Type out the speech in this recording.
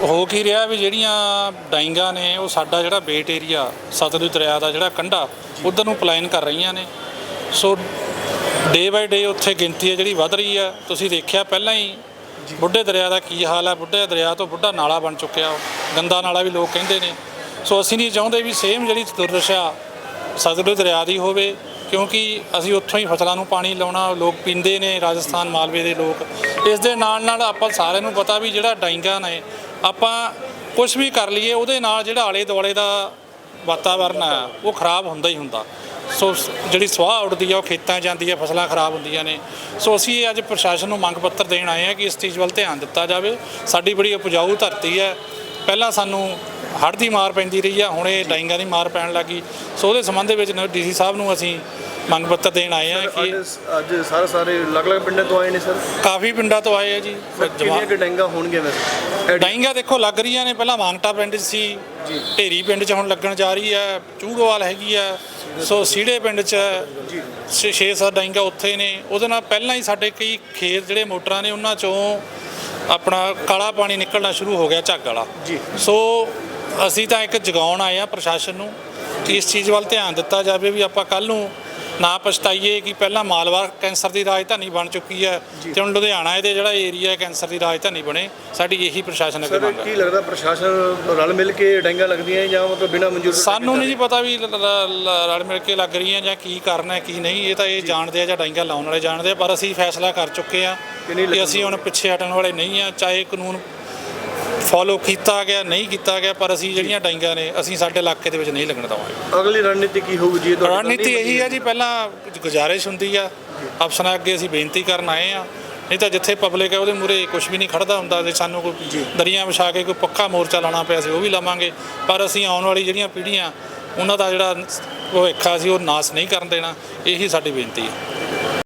ਹੋ ਕੀ ਰਿਹਾ ਵੀ ਜਿਹੜੀਆਂ ਡਾਈਂਗਾਂ ਨੇ, ਉਹ ਸਾਡਾ ਜਿਹੜਾ ਬੇਟ ਏਰੀਆ ਸਤਲੁਜ ਦਰਿਆ ਦਾ ਜਿਹੜਾ ਕੰਢਾ, ਉਧਰ ਨੂੰ ਪਲਾਇਨ ਕਰ ਰਹੀਆਂ ਨੇ। ਸੋ ਡੇ ਬਾਈ ਡੇ ਉੱਥੇ ਗਿਣਤੀ ਹੈ ਜਿਹੜੀ ਵੱਧ ਰਹੀ ਹੈ। ਤੁਸੀਂ ਦੇਖਿਆ ਪਹਿਲਾਂ ਹੀ ਬੁੱਢੇ ਦਰਿਆ ਦਾ ਕੀ ਹਾਲ ਹੈ। ਬੁੱਢੇ ਦਰਿਆ ਤੋਂ ਬੁੱਢਾ ਨਾਲਾ ਬਣ ਚੁੱਕਿਆ ਉਹ। ਗੰਦਾ ਨਾਲਾ ਵੀ ਲੋਕ ਕਹਿੰਦੇ ਨੇ। ਸੋ ਅਸੀਂ ਨਹੀਂ ਚਾਹੁੰਦੇ ਵੀ ਸੇਮ ਜਿਹੜੀ ਦੁਰਦਸ਼ਾ ਸਤਲੁਜ ਦਰਿਆ ਦੀ ਹੋਵੇ, ਕਿਉਂਕਿ ਅਸੀਂ ਉੱਥੋਂ ਹੀ ਫਸਲਾਂ ਨੂੰ ਪਾਣੀ ਲਾਉਣਾ, ਲੋਕ ਪੀਂਦੇ ਨੇ ਰਾਜਸਥਾਨ ਮਾਲਵੇ ਦੇ ਲੋਕ। ਇਸ ਦੇ ਨਾਲ ਨਾਲ ਆਪਾਂ ਸਾਰਿਆਂ ਨੂੰ ਪਤਾ ਵੀ ਜਿਹੜਾ ਡਾਈਂਗਾ ਨੇ ਆਪਾਂ ਕੁਝ ਵੀ ਕਰ ਲਈਏ, ਉਹਦੇ ਨਾਲ ਜਿਹੜਾ ਆਲੇ ਦੁਆਲੇ ਦਾ ਵਾਤਾਵਰਨ ਆ ਉਹ ਖਰਾਬ ਹੁੰਦਾ ਹੀ ਹੁੰਦਾ। ਸੋ ਜਿਹੜੀ ਸਵਾਹ ਉੱਡਦੀ ਆ, ਉਹ ਖੇਤਾਂ 'ਚ ਜਾਂਦੀ ਆ, ਫਸਲਾਂ ਖਰਾਬ ਹੁੰਦੀਆਂ ਨੇ। ਸੋ ਅਸੀਂ ਇਹ ਅੱਜ ਪ੍ਰਸ਼ਾਸਨ ਨੂੰ ਮੰਗ ਪੱਤਰ ਦੇਣ ਆਏ ਆ ਕਿ ਇਸ ਚੀਜ਼ ਵੱਲ ਧਿਆਨ ਦਿੱਤਾ ਜਾਵੇ। ਸਾਡੀ ਬੜੀ ਉਪਜਾਊ ਧਰਤੀ ਹੈ। ਪਹਿਲਾਂ ਸਾਨੂੰ ਹੜ੍ਹ ਦੀ ਮਾਰ ਪੈਂਦੀ ਰਹੀ ਆ, ਹੁਣ ਇਹ ਡਾਈਂਗਾਂ ਦੀ ਮਾਰ ਪੈਣ ਲੱਗੀ ਸੋ ਉਹਦੇ ਸੰਬੰਧ ਦੇ ਵਿੱਚ ਡੀਸੀ ਸਾਹਿਬ ਨੂੰ ਅਸੀਂ ਮੰਗ ਪੱਤਰ ਦੇਣ ਆਏ ਆ ਕਿ ਅੱਜ ਸਾਰੇ ਸਾਰੇ ਅਲੱਗ-ਅਲੱਗ ਪਿੰਡਾਂ ਤੋਂ ਆਏ ਨੇ ਸਰ? ਕਾਫੀ ਪਿੰਡਾਂ ਤੋਂ ਆਏ ਆ ਜੀ। ਕਿੰਨੀਆਂ ਕਿ ਡੈਂਗਾ ਹੋਣਗੇ ਵੈਸੇ? ਡਾਈਂਗਾ ਦੇਖੋ ਲੱਗ ਰਹੀਆਂ ਨੇ। ਪਹਿਲਾਂ ਮਾਂਗਟਾ ਪਿੰਡ 'ਚ ਸੀ। ਜੀ। ਢੇਰੀ ਪਿੰਡ 'ਚ ਹੁਣ ਲੱਗਣ ਜਾ ਰਹੀ ਹੈ। ਚੂੜੋਵਾਲ ਹੈਗੀ ਆ ਸੋ ਸੀੜੇ ਪਿੰਡ 'ਚ ਜੀ। 6-7 ਡਾਈਂਗਾ ਉੱਥੇ ਨੇ। ਉਹਦੇ ਨਾਲ ਪਹਿਲਾਂ ਹੀ ਸਾਡੇ ਕਈ ਖੇਤ ਜਿਹੜੇ ਮੋਟਰਾਂ ਨੇ ਉਹਨਾਂ 'ਚੋਂ ਆਪਣਾ ਕਾਲਾ ਪਾਣੀ ਨਿਕਲਣਾ ਸ਼ੁਰੂ ਹੋ ਗਿਆ ਝੱਗ ਵਾਲਾ। ਜੀ। ਸੋ ਅਸੀਂ ਤਾਂ ਇੱਕ ਜਗਾਉਣ ਆਏ ਆ ਪ੍ਰਸ਼ਾਸਨ ਨੂੰ ਕਿ ਇਸ ਚੀਜ਼ ਵੱਲ ਧਿਆਨ ਦਿੱਤਾ ਜਾਵੇ ਵੀ ਆਪਾਂ ਕੱਲ ਨੂੰ ਨਾ ਪਛਤਾਈਏ ਕਿ ਪਹਿਲਾਂ ਮਾਲਵਾ ਕੈਂਸਰ ਦੀ ਰਾਜਧਾਨੀ ਬਣ ਚੁੱਕੀ ਹੈ ਤੇ ਹੁਣ ਲੁਧਿਆਣਾ ਇਹਦੇ ਜਿਹੜਾ ਏਰੀਆ ਕੈਂਸਰ ਦੀ ਰਾਜਧਾਨੀ ਬਣੇ ਸਾਡੀ ਇਹੀ ਪ੍ਰਸ਼ਾਸਨ ਅੱਗੇ ਮੰਗ ਕੀ ਲੱਗਦਾ ਪ੍ਰਸ਼ਾਸਨ ਰਲ ਮਿਲ ਕੇ ਡੈਂਗਾ ਲੱਗਦੀਆਂ ਜਾਂ ਮਤਲਬ ਬਿਨਾਂ ਮਨਜ਼ੂਰ ਸਾਨੂੰ ਨਹੀਂ ਜੀ ਪਤਾ ਵੀ ਰਲ ਮਿਲ ਕੇ ਲੱਗ ਰਹੀਆਂ ਜਾਂ ਕੀ ਕਰਨਾ ਹੈ, ਕੀ ਨਹੀਂ ਇਹ ਤਾਂ ਇਹ ਜਾਣਦੇ ਆ ਜਾਂ ਡਾਂਗਾ ਲਾਉਣ ਵਾਲੇ ਜਾਣਦੇ ਆ ਪਰ ਅਸੀਂ ਫੈਸਲਾ ਕਰ ਚੁੱਕੇ ਆ ਕਿ ਅਸੀਂ ਹੁਣ ਪਿੱਛੇ ਹਟਣ ਵਾਲੇ ਨਹੀਂ ਆ ਚਾਹੇ ਕਾਨੂੰਨ ਫੋਲੋ ਕੀਤਾ ਗਿਆ ਨਹੀਂ ਕੀਤਾ ਗਿਆ ਪਰ ਅਸੀਂ ਜਿਹੜੀਆਂ ਡਾਂਗਾ ਨੇ ਅਸੀਂ ਸਾਡੇ ਇਲਾਕੇ ਦੇ ਵਿੱਚ ਨਹੀਂ ਲੱਗਣ ਦੇਵਾਂਗੇ। ਅਗਲੀ ਰਣਨੀਤੀ ਕੀ ਹੋਊਗੀ ਜੀ ਤੁਹਾਡੀ ਰਣਨੀਤੀ ਇਹੀ ਹੈ ਜੀ ਪਹਿਲਾਂ ਗੁਜ਼ਾਰਿਸ਼ ਹੁੰਦੀ ਆ। ਅਫਸਰਾਂ ਅੱਗੇ ਅਸੀਂ ਬੇਨਤੀ ਕਰਨ ਆਏ ਆ। ਨਹੀਂ ਤਾਂ ਜਿੱਥੇ ਪਬਲਿਕ ਹੈ ਉਹਦੇ ਮੂਰੇ ਕੁਝ ਵੀ ਨਹੀਂ ਖੜਦਾ ਹੁੰਦਾ ਜੇ ਸਾਨੂੰ ਕੋਈ ਦਰੀਆਂ ਵਿਛਾ ਕੇ ਕੋਈ ਪੱਕਾ ਮੋਰਚਾ ਲਾਉਣਾ ਪਿਆ ਸੀ ਉਹ ਵੀ ਲਾਵਾਂਗੇ। ਪਰ ਅਸੀਂ ਆਉਣ ਵਾਲੀ ਜਿਹੜੀਆਂ ਪੀੜ੍ਹੀਆਂ ਉਹਨਾਂ ਦਾ ਜਿਹੜਾ ਭਵਿੱਖ ਆ ਸੀ ਉਹ ਨਾਸ ਨਹੀਂ ਕਰਨ ਦੇਣਾ ਇਹੀ ਸਾਡੀ ਬੇਨਤੀ ਹੈ